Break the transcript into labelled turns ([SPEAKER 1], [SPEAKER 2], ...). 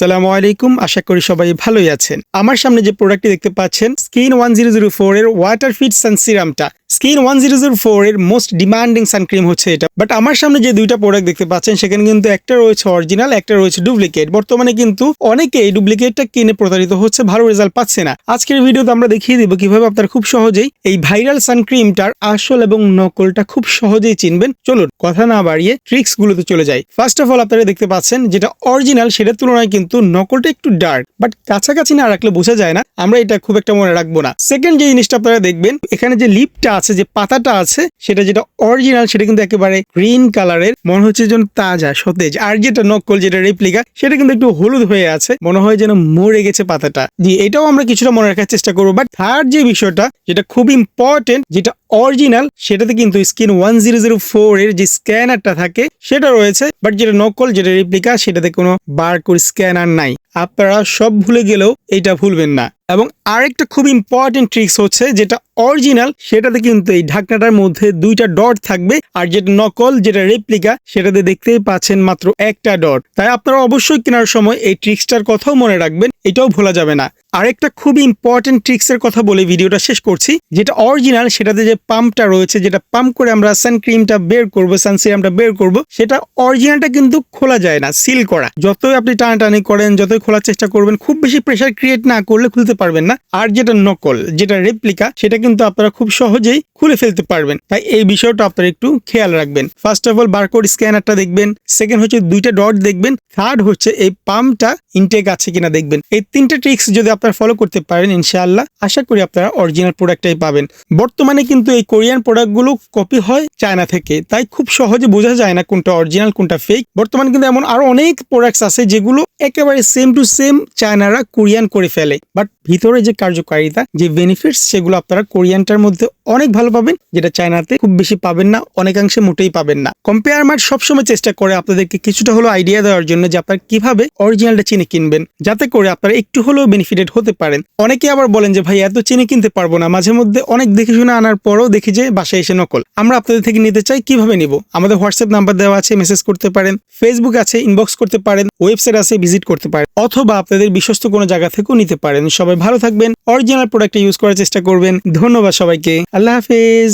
[SPEAKER 1] আসসালামু আলাইকুম। আশা করি সবাই ভালোই আছেন। আমার সামনে যে প্রোডাক্টটি দেখতে পাচ্ছেন skin one zero zero four এর water fit sun সিরামটা skin one zero zero four এর মোস্ট ডিমান্ডিং সানক্রিম হচ্ছে এটা। বাট আমার সামনে যে দুইটা প্রোডাক্ট দেখতে পাচ্ছেন, সেখানে কিন্তু একটা রয়েছে অরিজিনাল একটা রয়েছে ডুপ্লিকেট বর্তমানে কিন্তু অনেকে এই ডুপ্লিকেটটা কিনে প্রতারিত হচ্ছে, ভালো রেজাল্ট পাচ্ছে না। আজকের ভিডিওতে আমরা দেখিয়ে দিব কীভাবে আপনারা খুব সহজেই এই ভাইরাল সানক্রিমটার আসল এবং নকলটা খুব সহজেই চিনবেন। চলুন, কথা না বাড়িয়ে ট্রিক্স গুলোতে চলে যাই। ফার্স্ট অফ অল আপনারা দেখতে পাচ্ছেন, যেটা অরিজিনাল সেটার তুলনায় কিন্তু নকলটা একটু ডার্ক বাট কাছাকাছি না রাখলে বোঝা যায় না, আমরা এটা খুব একটা মনে রাখব না। সেকেন্ড যে জিনিসটা আপনারা দেখবেন, এখানে যে লিপটা আছে, যে পাতাটা আছে, সেটা যেটা অরিজিনাল সেটা কিন্তু একেবারে গ্রিন কালারের মনে হচ্ছে যেন তাজা, সতেজ। আর যেটা নকল, যেটা রেপ্লিকা সেটা কিন্তু একটু হলুদ হয়ে আছে, মনে হয় যেন মরে গেছে পাতাটা। জি, এটাও আমরা কিছুটা মনে রাখার চেষ্টা করব বাট থার্ড যে বিষয়টা, যেটা খুব ইম্পর্টেন্ট যেটা অরিজিনাল, সেটাতে কিন্তু screen one zero zero four এর যে স্ক্যানারটা থাকে, সেটা রয়েছে বাট যেটা নকল যেটা রিপ্লিকা সেটাতে কোনো বারকোড স্ক্যানার নাই। আপনারা সব ভুলে গেলেও এটা ভুলবেন না। এবং আরেকটা খুব ইম্পর্টেন্ট ট্রিক্স হচ্ছে যেটা অরিজিনাল সেটাতে কিন্তু এই ঢাকনাটার মধ্যে দুইটা ডট থাকবে আর যেটা নকল, যেটা রেপ্লিকা সেটাতে দেখতেই পাচ্ছেন মাত্র একটা ডট তাই আপনারা অবশ্যই কেনার সময় এই ট্রিক্সটার কথাও মনে রাখবেন, এটাও ভোলা যাবে না। আরেকটা খুব ইম্পর্টেন্ট ট্রিক্সের কথা বলে ভিডিওটা শেষ করছি, যেটা অরিজিনাল সেটাতে যে পাম্পটা রয়েছে, যেটা পাম্প করে আমরা সানক্রিমটা বের করব সানসিরামটা বের করব, সেটা অরিজিনালটা কিন্তু খোলা যায় না সিল করা। যতই আপনি টানাটানি করেন, যতই খোলার চেষ্টা করবেন। খুব বেশি প্রেশার ক্রিয়েট না করলে খুলতে পারবেন না। আর যেটা নকল, যেটা রেপ্লিকা সেটা কিন্তু আপনারা খুব সহজেই খুলে ফেলতে পারবেন। তাই এই বিষয়টা আপনারা একটু খেয়াল রাখবেন। ফার্স্ট অফ অল বারকোড স্ক্যানারটা দেখবেন। সেকেন্ড হচ্ছে দুইটা ডট দেখবেন। থার্ড হচ্ছে এই পাম্পটা ইনটেক আছে কিনা দেখবেন। এই তিনটে ট্রিক্স যদি আপনারা ফলো করতে পারেন, ইনশাআল্লাহ আশা করি আপনারা অরিজিনাল প্রোডাক্টটাই পাবেন। বর্তমানে কিন্তু এই কোরিয়ান প্রোডাক্টগুলো কপি হয় চায়না থেকে। তাই খুব সহজে বোঝা যায় না কোনটা অরিজিনাল কোনটা ফেক বর্তমানে কিন্তু এমন আরও অনেক প্রোডাক্টস আছে যেগুলো একেবারে সেম টু সেম চায়নারা কোরিয়ান করে ফেলে। বাট ভিতরে যে কার্যকারিতা, যে বেনিফিটস সেগুলো আপনারা কোরিয়ানটার মধ্যে অনেক ভালো পাবেন, যেটা চায়নাতে খুব বেশি পাবেন না, অনেকাংশে মোটেই পাবেন না। কম্পেয়ার মার্ট সবসময় চেষ্টা করে আপনাদেরকে কিছুটা হলো আইডিয়া দেওয়ার জন্য যে আপনারা কীভাবে অরিজিনালটা চিনে কিনবেন, যাতে করে আপনারা একটু হলেও বেনিফিটেড হতে পারেন। অনেকে আবার বলেন যে, ভাই, এত চিনে কিনতে পারব না। মাঝে মধ্যে অনেক দেখে শুনে আনার পরও দেখি যে, বাসায় এসে নকল। আমরা আপনাদের থেকে নিতে চাই, কীভাবে নিব? আমাদের হোয়াটসঅ্যাপ নাম্বার দেওয়া আছে মেসেজ করতে পারেন। ফেসবুক আছে ইনবক্স করতে পারেন। ওয়েবসাইট আছে ভিজিট করতে পারেন। অথবা আপনাদের বিশ্বস্ত কোনো জায়গা থেকেও নিতে পারেন। সবাই ভালো থাকবেন অরিজিনাল প্রোডাক্ট ইউজ করার চেষ্টা করবেন। ধন্যবাদ সবাইকে। আল্লাহ হাফেজ।